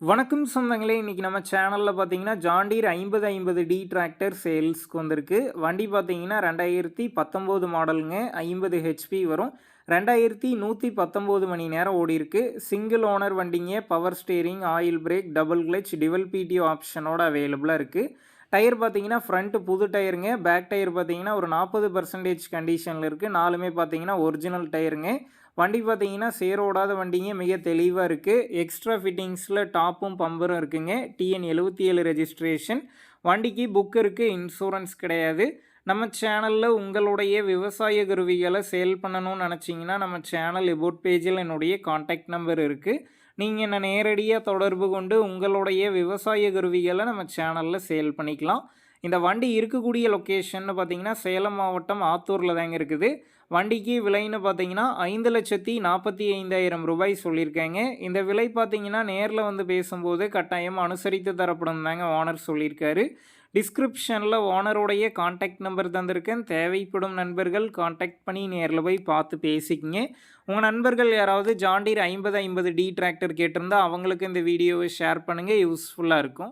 வணக்கம் சொந்தங்களே இன்றைக்கி நம்ம சேனலில் பார்த்தீங்கன்னா ஜாண்டீர் ஐம்பது ஐம்பது டி டிராக்டர் சேல்ஸ்க்கு வந்திருக்கு. வண்டி பார்த்தீங்கன்னா ரெண்டாயிரத்தி பத்தொம்போது மாடலுங்க ஐம்பது ஹெச்பி வரும். ரெண்டாயிரத்தி நூற்றி பத்தொம்போது மணி நேரம் ஓடிருக்கு சிங்கிள் ஓனர் வண்டிங்க power steering oil brake double clutch dual PTO ஆப்ஷனோட அவைலபிளாக இருக்குது டயர் பார்த்தீங்கன்னா ஃப்ரண்ட்டு புது டயருங்க பேக் டயர் பார்த்தீங்கன்னா ஒரு நாற்பது பர்சன்டேஜ் கண்டிஷனில் இருக்குது நாலுமே பார்த்தீங்கன்னா ஒரிஜினல் டயருங்க வண்டி பார்த்தீங்கன்னா சேரோடாத வண்டிங்க மிக தெளிவாக இருக்குது எக்ஸ்ட்ரா ஃபிட்டிங்ஸில் டாப்பும் பம்பரும் இருக்குங்க. டிஎன் எழுபத்தி ஏழு ரெஜிஸ்ட்ரேஷன் வண்டிக்கு புக் இருக்குது இன்சூரன்ஸ் கிடையாது. நம்ம சேனலில் உங்களுடைய விவசாய கருவிகளை சேல் பண்ணணும்னு நினச்சிங்கன்னா நம்ம சேனல் எபோட் பேஜில் என்னுடைய காண்டாக்ட் நம்பர் இருக்குது நீங்கள் என்னை நேரடியாக தொடர்பு கொண்டு உங்களுடைய விவசாய கருவிகளை நம்ம சேனலில் சேல் பண்ணிக்கலாம். இந்த வண்டி இருக்கக்கூடிய லொக்கேஷன் பார்த்தீங்கன்னா சேலம் மாவட்டம் ஆத்தூரில் தாங்க இருக்குது. வண்டிக்கு விலைன்னு பார்த்தீங்கன்னா ஐந்து லட்சத்தி நாற்பத்தி ஐந்தாயிரம் ரூபாய் சொல்லியிருக்காங்க. இந்த விலை பார்த்தீங்கன்னா நேரில் வந்து பேசும்போது கட்டாயம் அனுசரித்து தரப்படும் தாங்க ஓனர் சொல்லியிருக்காரு. டிஸ்கிரிப்ஷனில் ஓனருடைய காண்டாக்ட் நம்பர் தந்திருக்கேன். தேவைப்படும் நண்பர்கள் காண்டாக்ட் பண்ணி நேரில் போய் பார்த்து பேசிக்கிங்க. உங்கள் நண்பர்கள் யாராவது ஜாண்டீர் ஐம்பது ஐம்பது டி டிராக்டர் கேட்டிருந்தால் அவங்களுக்கு இந்த வீடியோவை ஷேர் பண்ணுங்கள் யூஸ்ஃபுல்லாக இருக்கும்.